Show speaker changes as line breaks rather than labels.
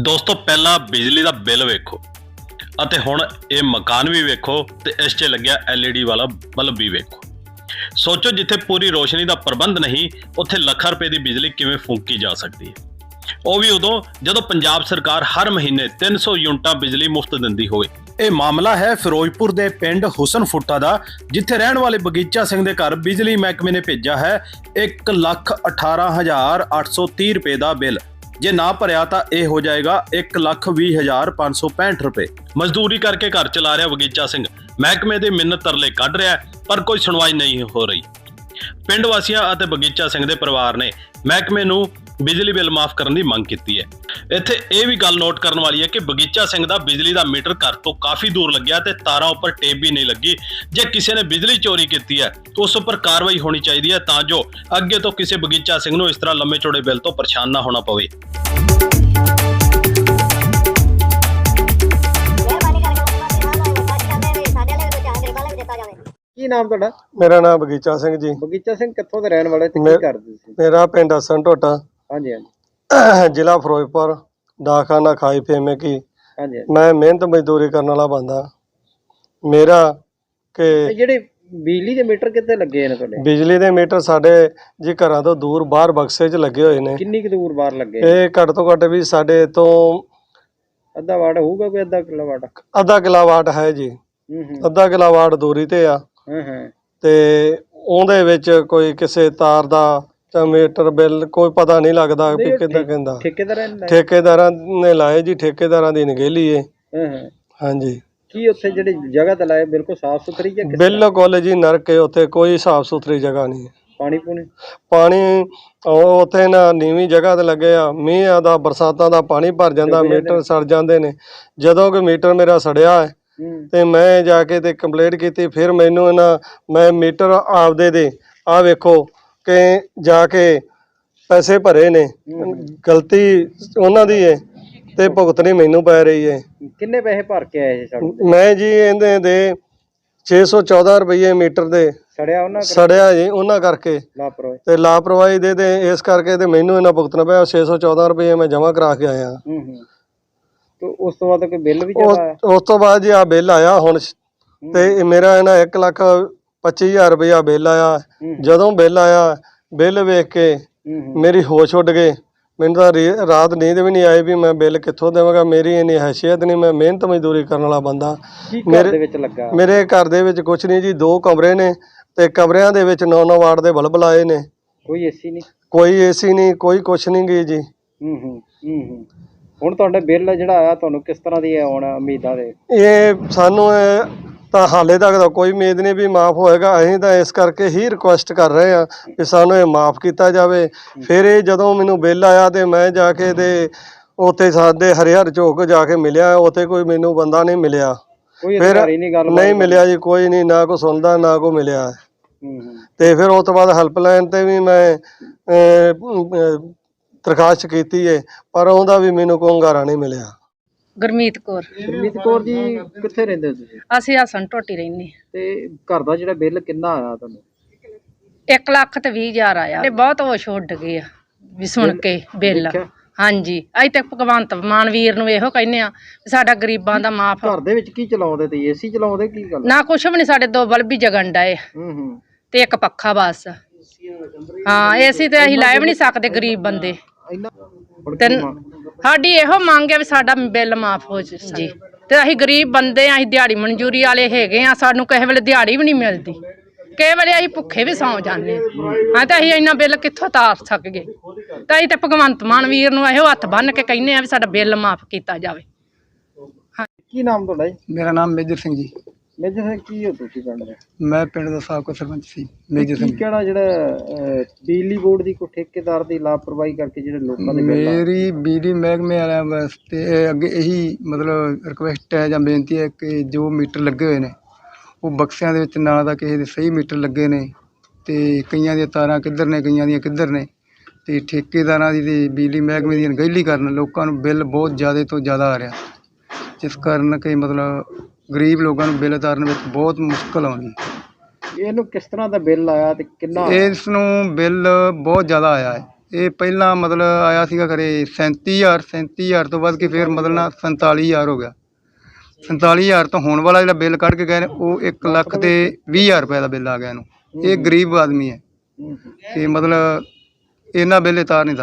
ਦੋਸਤੋ, ਪਹਿਲਾਂ ਬਿਜਲੀ ਦਾ ਬਿੱਲ ਵੇਖੋ ਅਤੇ ਹੁਣ ਇਹ ਮਕਾਨ ਵੀ ਵੇਖੋ ਤੇ ਇਸ 'ਚ ਲੱਗਿਆ LED ਵਾਲਾ ਬਲਬ ਵੀ ਵੇਖੋ। ਸੋਚੋ, ਜਿੱਥੇ ਪੂਰੀ ਰੋਸ਼ਨੀ ਦਾ ਪ੍ਰਬੰਧ ਨਹੀਂ, ਉੱਥੇ ਲੱਖਾਂ ਰੁਪਏ ਦੀ ਬਿਜਲੀ ਕਿਵੇਂ ਫੂਕੀ ਜਾ ਸਕਦੀ ਹੈ? ਉਹ ਵੀ ਉਦੋਂ, ਜਦੋਂ ਪੰਜਾਬ ਸਰਕਾਰ ਹਰ ਮਹੀਨੇ 300 ਯੂਨਿਟਾਂ ਬਿਜਲੀ ਮੁਫਤ ਦਿੰਦੀ ਹੋਵੇ।
ਇਹ ਮਾਮਲਾ ਹੈ ਫਿਰੋਜ਼ਪੁਰ ਦੇ ਪਿੰਡ ਹੁਸਨ ਫੁੱਟਾ ਦਾ, ਜਿੱਥੇ ਰਹਿਣ ਵਾਲੇ ਬਗੀਚਾ ਸਿੰਘ ਦੇ ਘਰ ਬਿਜਲੀ ਮਹਿਕਮੇ ਨੇ ਭੇਜਿਆ ਹੈ 118830 ਰੁਪਏ ਦਾ ਬਿੱਲ। ਜੇ ਨਾ ਭਰਿਆ ਤਾਂ ਇਹ ਹੋ ਜਾਏਗਾ 120565 ਰੁਪਏ।
ਮਜ਼ਦੂਰੀ ਕਰਕੇ ਘਰ ਚਲਾ ਰਿਹਾ ਬਗੀਚਾ ਸਿੰਘ। ਮਹਿਕਮੇ ਦੇ ਮਿੰਨਤ ਤਰਲੇ ਕੱਢ ਰਿਹਾ ਪਰ ਕੋਈ ਸੁਣਵਾਈ ਨਹੀਂ ਹੋ ਰਹੀ। ਪਿੰਡ ਵਾਸੀਆਂ ਅਤੇ ਬਗੀਚਾ ਸਿੰਘ ਦੇ ਪਰਿਵਾਰ ਨੇ ਮਹਿਕਮੇ ਨੂੰ ਬਿਜਲੀ ਬਿੱਲ ਮਾਫ ਕਰਨ ਦੀ ਮੰਗ ਕੀਤੀ ਹੈ। ਇੱਥੇ ਇਹ ਵੀ ਗੱਲ ਨੋਟ ਕਰਨ ਵਾਲੀ ਹੈ ਕਿ ਬਗੀਚਾ ਸਿੰਘ ਦਾ ਬਿਜਲੀ ਦਾ ਮੀਟਰ ਘਰ ਤੋਂ ਕਾਫੀ ਦੂਰ ਲੱਗਿਆ ਤੇ ਤਾਰਾਂ ਉੱਪਰ ਟੇਪ ਵੀ ਨਹੀਂ ਲੱਗੀ। ਜੇ ਕਿਸੇ ਨੇ ਬਿਜਲੀ ਚੋਰੀ ਕੀਤੀ ਹੈ ਤਾਂ ਉਸ ਉੱਪਰ ਕਾਰਵਾਈ ਹੋਣੀ ਚਾਹੀਦੀ ਹੈ ਤਾਂ ਜੋ ਅੱਗੇ ਤੋਂ ਕਿਸੇ ਬਗੀਚਾ ਸਿੰਘ ਨੂੰ ਇਸ ਤਰ੍ਹਾਂ ਲੰਮੇ ਚੌੜੇ ਬਿੱਲ ਤੋਂ ਪਰੇਸ਼ਾਨ ਨਾ ਹੋਣਾ ਪਵੇ।
ਕੀ ਨਾਮ ਤੁਹਾਡਾ?
ਮੇਰਾ ਨਾਮ ਬਗੀਚਾ ਸਿੰਘ ਜੀ।
ਬਗੀਚਾ ਸਿੰਘ ਕਿੱਥੋਂ ਦੇ ਰਹਿਣ ਵਾਲੇ ਤੇ ਕੀ ਕਰਦੇ ਸੀ?
ਮੇਰਾ ਪਿੰਡ ਹਸਨ ਟੋਟਾ
ਹਾਂਜੀ ਹਾਂਜੀ।
ਜ਼ਿਲ੍ਹਾ ਫਿਰੋਜ਼ਪੁਰ ਡਾਕਖਾਨਾ ਖਾਈ ਫੇਮੇ ਕੀ।
ਹਾਂਜੀ ਹਾਂਜੀ।
ਮੈਂ ਮਿਹਨਤ ਮਜ਼ਦੂਰੀ ਕਰਨ ਵਾਲਾ ਬੰਦਾ। ਮੇਰਾ ਕਿ
ਜਿਹੜੇ ਬਿਜਲੀ ਦੇ ਮੀਟਰ ਕਿੱਥੇ ਲੱਗੇ ਨੇ ਤੁਹਾਡੇ?
ਬਿਜਲੀ ਦੇ ਮੀਟਰ ਸਾਡੇ ਜੀ ਘਰਾਂ ਤੋਂ ਦੂਰ ਬਾਹਰ ਬਕਸੇ 'ਚ ਲੱਗੇ ਹੋਏ ਨੇ।
ਕਿੰਨੀ ਕੁ ਦੂਰ ਬਾਹਰ ਲੱਗੇ
ਇਹ ਘੱਟ ਤੋਂ ਘੱਟ ਵੀ ਸਾਡੇ ਤੋਂ
ਅੱਧਾ ਵਾਟ ਹੋਊਗਾ ਕੋਈ ਅੱਧਾ ਕਿਲੋ ਵਾਟ
ਅੱਧਾ ਕਿਲਾਵਾਟ ਹੈ ਜੀ।
ਹੂੰ ਹੂੰ।
ਅੱਧਾ ਕਿਲਾਵਾਟ ਦੂਰੀ ਤੇ ਆ।
ਹਾਂ ਹਾਂ।
ਤੇ ਉਹਦੇ ਵਿੱਚ ਕੋਈ ਕਿਸੇ ਤਾਰ ਦਾ ਜਾਂ ਮੀਟਰ ਬਿੱਲ ਕੋਈ ਪਤਾ ਨਹੀਂ ਲੱਗਦਾ ਵੀ ਕਿੱਦਾਂ ਕਹਿੰਦਾ।
ਠੇਕੇਦਾਰਾਂ ਨੇ ਲਾਏ?
ਠੇਕੇਦਾਰਾਂ ਨੇ ਲਾਏ ਜੀ ਠੇਕੇਦਾਰਾਂ ਦੀ ਨਗੇਲੀ ਏ।
ਹਾਂ ਹਾਂ।
ਹਾਂਜੀ।
ਕੀ ਉੱਥੇ ਜਿਹੜੀ ਜਗ੍ਹਾ ਤੇ ਲਾਏ ਬਿਲਕੁਲ ਸਾਫ਼ ਸੁਥਰੀ ਜਾਂ ਕਿਸ ਤਰ੍ਹਾਂ?
ਬਿਲਕੁਲ ਜੀ ਨਰਕ ਉੱਥੇ ਕੋਈ ਸਾਫ਼ ਸੁਥਰੀ ਜਗ੍ਹਾ ਨਹੀਂ ਹੈ।
ਪਾਣੀ ਪੂਣੀ?
ਪਾਣੀ ਉਹ ਉੱਥੇ ਨਾ ਨੀਵੀਂ ਜਗ੍ਹਾ ਤੇ ਲੱਗੇ ਆ ਮੀਂਹ ਦਾ ਬਰਸਾਤਾਂ ਦਾ ਪਾਣੀ ਭਰ ਜਾਂਦਾ
ਡੁੱਬ ਜਾਂਦੇ
ਮੀਟਰ ਸੜ ਜਾਂਦੇ ਨੇ। ਜਦੋਂ ਕਿ ਮੀਟਰ ਮੇਰਾ ਸੜਿਆ ਹੈ
ਹੂੰ।
ਤੇ ਮੈਂ ਜਾ ਕੇ ਤੇ ਕੰਪਲੇਂਟ ਕੀਤੀ ਫਿਰ ਮੈਨੂੰ ਇਹਨਾਂ ਮੈਂ ਮੀਟਰ ਆਪਦੇ ਦੇ ਆ ਵੇਖੋ ਕਿ ਜਾ ਕੇ ਪੈਸੇ ਭਰੇ ਨੇ। ਗਲਤੀ ਉਹਨਾਂ ਦੀ ਹੈ ਤੇ ਭੁਗਤਣੀ ਮੈਨੂੰ ਪੈ ਰਹੀ ਹੈ
ਕਿੰਨੇ ਪੈਸੇ ਭਰ ਕੇ ਆਏ ਸੀ
ਮੈਂ ਜੀ ਇਹਦੇ ਦੇ 614 ਰੁਪਏ ਮੀਟਰ ਦੇ
ਸੜਿਆ ਉਹਨਾਂ
ਸੜਿਆ ਜੀ ਉਹਨਾਂ ਕਰਕੇ।
ਲਾਪਰਵਾਹੀ?
ਤੇ ਲਾਪਰਵਾਹੀ ਦੇ ਤੇ ਇਸ ਕਰਕੇ ਤੇ ਮੈਨੂੰ ਇਹਨਾਂ ਭੁਗਤਣਾ ਪਿਆ 614 ਰੁਪਏ ਮੈਂ ਜਮ੍ਹਾਂ ਕਰਾ ਕੇ ਆਇਆ।
ਹੂੰ ਹੂੰ। ਤੇ ਉਸ ਤੋਂ ਬਾਅਦ ਕੋਈ ਬਿੱਲ ਵੀ ਆਇਆ
ਉਸ ਉਸ ਤੋਂ ਬਾਅਦ ਜੀ ਆ ਬਿੱਲ ਆਇਆ ਹੁਣ। ਤੇ ਇਹ ਮੇਰਾ ਇਹਨਾਂ 1 ਲੱਖ 25000 ਰੁਪਇਆ ਬਿੱਲ ਆਇਆ। ਜਦੋਂ ਬਿੱਲ ਆਇਆ ਬਿੱਲ ਵੇਖ ਕੇ ਮੇਰੀ ਹੋਸ਼ ਉੱਡ ਗਈ। ਮੈਨੂੰ ਤਾਂ ਰੀ- ਰਾਤ ਨੀਂਦ ਵੀ ਨਹੀਂ ਆਈ ਵੀ ਮੈਂ ਬਿੱਲ ਕਿੱਥੋਂ ਦੇਵਾਂਗਾ। ਮੇਰੀ ਇੰਨੀ ਹੈਸੀਅਤ ਨਹੀਂ ਮੈਂ ਮਿਹਨਤ ਮਜ਼ਦੂਰੀ ਕਰਨ ਵਾਲਾ ਬੰਦਾ।
ਕੀ ਘਰ
ਮੇਰੇ-
ਦੇ ਵਿੱਚ ਲੱਗਾ?
ਮੇਰੇ ਘਰ ਦੇ ਵਿੱਚ ਕੁਝ ਨਹੀਂ ਜੀ ਦੋ ਕਮਰੇ ਨੇ ਤੇ ਕਮਰਿਆਂ ਦੇ ਵਿੱਚ 9-9 ਵਾਟ ਦੇ ਬਲਬ ਲਾਏ ਨੇ।
ਕੋਈ ਏਸੀ ਨਹੀਂ?
ਕੋਈ ਏਸੀ ਨਹੀਂ ਕੋਈ ਕੁਛ ਨਹੀਂ ਗਈ ਜੀ।
ਹੂੰ ਹੂੰ ਹੂੰ ਹੂੰ। ਹੁਣ ਤੁਹਾਡਾ ਬਿੱਲ ਜਿਹੜਾ ਆਇਆ ਤੁਹਾਨੂੰ ਕਿਸ ਤਰ੍ਹਾਂ ਦੀ ਹੁਣ ਉਮੀਦਾਂ ਦੇ?
ਇਹ ਸਾਨੂੰ ਇਹ ਤਾਂ ਹਾਲੇ ਤੱਕ ਤਾਂ ਕੋਈ ਉਮੀਦ ਨਹੀਂ ਵੀ ਮਾਫ ਹੋਏਗਾ। ਅਸੀਂ ਤਾਂ ਇਸ ਕਰਕੇ ਹੀ ਰਿਕੁਐਸਟ ਕਰ ਰਹੇ ਆ ਕਿ ਸਾਨੂੰ ਇਹ ਮਾਫ ਕੀਤਾ ਜਾਵੇ। ਫਿਰ ਇਹ ਜਦੋਂ ਮੈਨੂੰ ਬਿੱਲ ਆਇਆ ਤੇ ਮੈਂ ਜਾ ਕੇ ਤੇ ਉੱਥੇ ਸਾਡੇ ਹਰਿਹਰ ਚੌਕ ਜਾ ਕੇ ਮਿਲਿਆ। ਉੱਥੇ ਕੋਈ ਮੈਨੂੰ ਬੰਦਾ ਨਹੀਂ ਮਿਲਿਆ।
ਕੋਈ
ਫਿਰ
ਅਧਿਕਾਰੀ ਨਹੀਂ ਗੱਲ
ਨਹੀਂ ਮਿਲਿਆ ਜੀ ਕੋਈ ਨਹੀਂ ਨਾ ਕੋਈ ਸੁਣਦਾ ਨਾ ਕੋਈ ਮਿਲਿਆ। ਤੇ ਫਿਰ ਉਸ ਤੋਂ ਬਾਅਦ ਹੈਲਪਲਾਈਨ ਤੇ ਵੀ ਮੈਂ ਦਰਖਾਸਤ ਕੀਤੀ ਹੈ ਪਰ ਉਹਦਾ ਵੀ ਮੈਨੂੰ ਕੋਈ ਹੁੰਗਾਰਾ ਨਹੀਂ ਮਿਲਿਆ।
ਗੁਰਮੀਤ ਕੌਰ।
ਗੁਰਮੀਤ ਕੌਰ ਜੀ ਕਿੱਥੇ ਰਹਿੰਦੇ ਹੋ ਤੁਸੀਂ?
ਅਸੀਂ ਹਸਨ ਟੋਟੀ ਰਹਿੰਦੇ
ਤੇ ਘਰ ਦਾ ਜਿਹੜਾ ਬਿੱਲ ਕਿੰਨਾ ਆਇਆ ਤੁਹਾਨੂੰ?
1 ਲੱਖ ਤੇ 20 ਹਜ਼ਾਰ ਆਇਆ। ਤੇ ਬਹੁਤ ਹੋਸ਼ ਉੱਡ ਗਏ ਆ ਵੀ ਸੁਣ ਕੇ ਬਿੱਲ? ਹਾਂਜੀ। ਅੱਜ ਤੱਕ ਭਗਵੰਤ ਮਾਨ ਵੀਰ ਨੂੰ ਇਹੋ ਕਹਿੰਦੇ ਆ ਸਾਡਾ ਗਰੀਬਾਂ ਦਾ ਮਾਫ
ਘਰ ਦੇ ਵਿੱਚ ਕੀ ਚਲਾਉਂਦੇ ਤੇ ਏਸੀ ਚਲਾਉਂਦੇ ਕੀ ਗੱਲ?
ਨਾ ਕੁਛ ਵੀ ਨਹੀਂ ਸਾਡੇ ਦੋ ਬਲਬ ਹੀ ਜਗਣ ਡਏ।
ਹੂੰ ਹੂੰ।
ਤੇ ਇੱਕ ਪੱਖਾ ਬਸ। ਹਾਂ ਏਸੀ ਤੇ ਅਸੀਂ ਲੈ ਵੀ ਨਹੀਂ ਸਕਦੇ ਗਰੀਬ ਬੰਦੇ।
ਇੰਨਾ ਹੁਣ
ਤੇ
ਕੀ ਮੰਗ?
ਸਾਡੀ ਇਹੋ ਮੰਗ ਹੈ ਵੀ ਸਾਡਾ ਬਿੱਲ ਮਾਫ ਹੋ ਜੇ ਜੀ। ਤੇ ਅਸੀਂ ਗਰੀਬ ਬੰਦੇ ਆ ਅਸੀਂ ਦਿਹਾੜੀ ਮਨਜ਼ੂਰੀ ਵਾਲੇ ਹੈਗੇ ਆ ਸਾਨੂੰ ਕਿਸੇ ਵੇਲੇ ਦਿਹਾੜੀ ਵੀ ਨਹੀਂ ਮਿਲਦੀ। ਕਿਸੇ ਵੇਲੇ ਅਸੀਂ ਭੁੱਖੇ ਵੀ ਸੌਂ ਜਾਂਦੇ ਹਾਂ। ਹਾਂ ਤਾਂ ਅਸੀਂ ਇੰਨਾ ਬਿੱਲ ਕਿੱਥੋਂ ਤਾਰ ਸਕਗੇ ਤਾਂ ਅਸੀਂ ਤੇ ਭਗਵੰਤ ਮਾਨ ਵੀਰ ਨੂੰ ਇਹੋ ਹੱਥ ਬੰਨ ਕੇ ਕਹਿੰਦੇ ਆ ਵੀ ਸਾਡਾ ਬਿੱਲ ਮਾਫ ਕੀਤਾ ਜਾਵੇ।
ਕੀ ਨਾਮ ਤੁਹਾਡਾ ਜੀ?
ਮੇਰਾ ਨਾਮ ਮੇਜਰ ਸਿੰਘ ਜੀ।
ਮੇਜਰ ਸਿੰਘ ਕੀ ਹੋ ਤੁਸੀਂ ਪਿੰਡ ਦੇ?
ਮੈਂ ਪਿੰਡ ਦਾ ਸਾਬਕਾ ਸਰਪੰਚ ਸੀ ਮੇਜਰ
ਕੀ
ਸਿੰਘ
ਕਿਹੜਾ ਜਿਹੜਾ ਅਹ, ਬਿਜਲੀ ਬੋਰਡ ਦੀ ਕੋਈ ਠੇਕੇਦਾਰ ਦੀ ਲਾਪਰਵਾਹੀ ਕਰਕੇ ਜਿਹੜੇ ਲੋਕਾਂ ਦੇ ਬਿੱਲ ਆ?
ਮੇਰੀ ਬਿਜਲੀ ਮਹਿਕਮੇ ਵਾਲਿਆਂ ਵਾਸਤੇ ਇਹ ਅੱਗੇ ਇਹੀ ਮਤਲਬ ਰਿਕੁਐਸਟ ਹੈ ਜਾਂ ਬੇਨਤੀ ਹੈ ਕਿ ਜੋ ਮੀਟਰ ਲੱਗੇ ਹੋਏ ਨੇ ਉਹ ਬਕਸਿਆਂ ਦੇ ਵਿੱਚ ਨਾ ਤਾਂ ਕਿਸੇ ਦੇ ਸਹੀ ਮੀਟਰ ਲੱਗੇ ਨੇ ਤੇ ਕਈਆਂ ਦੀਆਂ ਤਾਰਾਂ ਕਿੱਧਰ ਨੇ ਕਈਆਂ ਦੀਆਂ ਕਿੱਧਰ ਨੇ ਤੇ ਠੇਕੇਦਾਰਾਂ ਦੀ ਤੇ ਬਿਜਲੀ ਮਹਿਕਮੇ ਦੀ ਅਣਗਹਿਲੀ ਕਾਰਨ ਲੋਕਾਂ ਨੂੰ ਬਿੱਲ ਬਹੁਤ ਜ਼ਿਆਦਾ ਤੋਂ ਜ਼ਿਆਦਾ ਆ ਰਿਹਾ। ਜਿਸ ਕਾਰਨ ਕਿ ਮਤਲਬ ਗਰੀਬ ਲੋਕਾਂ ਨੂੰ ਬਿੱਲ ਤਾਰਨ ਵਿੱਚ ਬਹੁਤ ਮੁਸ਼ਕਲ ਆਉਂਦੀ।
ਇਹਨੂੰ ਕਿਸ ਤਰ੍ਹਾਂ ਦਾ ਬਿੱਲ ਆਇਆ ਤੇ ਕਿੰਨਾ?
ਇਸ ਨੂੰ ਬਿੱਲ ਬਹੁਤ ਜ਼ਿਆਦਾ ਆਇਆ ਹੈ। ਇਹ ਪਹਿਲਾਂ ਮਤਲਬ ਆਇਆ ਸੀਗਾ ਖਰੇ 37000 37000 ਤੋਂ ਵੱਧ ਕੇ ਫਿਰ ਮਤਲਬ ਨਾ 47000 ਹੋ ਗਿਆ। 47000 ਤੋਂ ਹੋਣ ਵਾਲਾ ਜਿਹੜਾ ਬਿੱਲ ਕੱਢ ਕੇ ਗਏ ਨੇ ਉਹ 1 ਲੱਖ ਤੇ 20000 ਰੁਪਏ ਦਾ ਬਿੱਲ ਆ ਗਿਆ ਇਹਨੂੰ। ਇਹ ਗਰੀਬ ਆਦਮੀ ਹੈ। ਤੇ ਮਤਲਬ ਇਹਨਾਂ ਬਿੱਲ ਤਾਰ ਨਹੀਂ